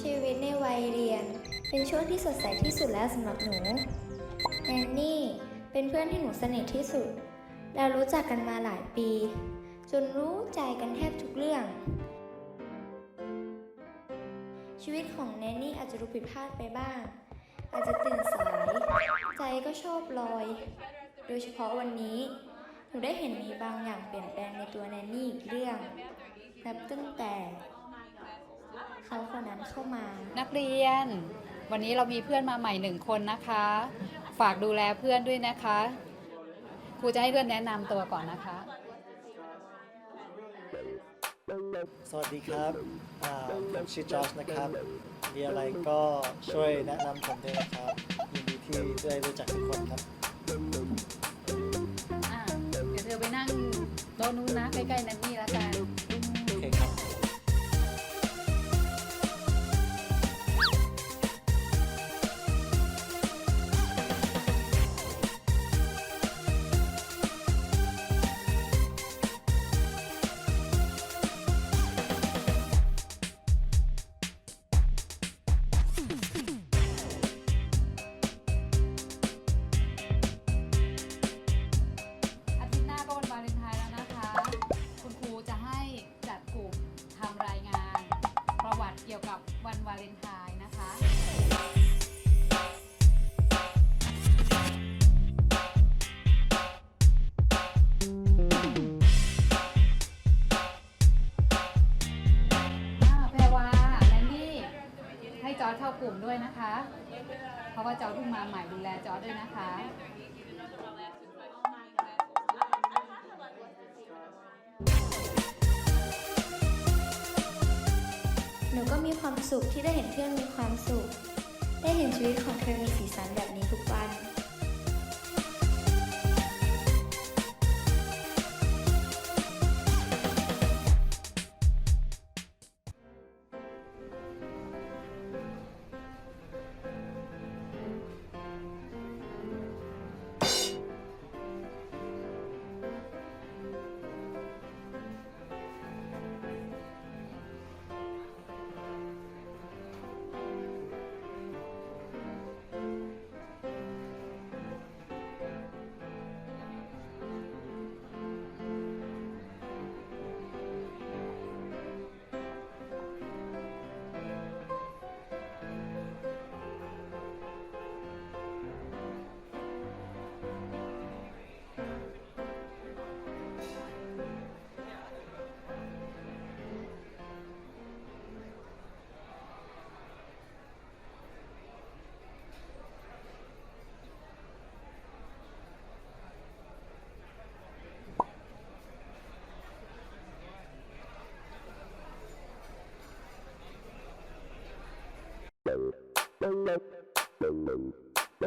ชีวิตในวัยเรียน เป็นช่วงที่สดใสที่สุดแล้วสำหรับหนูแอนนี่เป็นเพื่อนที่หนูสนิทที่สุด เรารู้จักกันมาหลายปี จนรู้ใจกันแทบทุกเรื่อง ชีวิตของแนนนี่อาจจะดูผิดพลาดไปบ้าง อาจจะตื่นสาย ใจก็ชอบลอย โดยเฉพาะวันนี้ หนูได้เห็นมีบางอย่างเปลี่ยนแปลงในตัวแนนนี่อีกเรื่องนับตั้งแต่ เขาคนนั้นเข้ามา นักเรียน วันนี้เรามีเพื่อนมาใหม่หนึ่งคนนะคะ ฝากดูแลเพื่อนด้วยนะคะครูจะให้เพื่อนแนะนำตัวก่อนนะคะ สวัสดีครับอ่าผมชื่อจอชนะครับ มีอะไรก็ช่วยแนะนำผมด้วยนะครับ ยินดีที่ได้รู้จักทุกคนครับ อะเดี๋ยวเธอไปนั่งโต๊ะนู้นนะใกล้ๆนันนี่ วันวาเลนไทน์นะคะ อ่าแพรวาแลนดี้ให้จอร์ดเข้ากลุ่มด้วยนะคะ เพราะว่าจอร์ดเพิ่งมาใหม่ดูแลจอร์ดด้วยนะคะ มีความสุขที่ได้เห็นเพื่อนมีความสุข ได้เห็นชีวิตของเธอมีสีสันแบบนี้ทุกวัน ค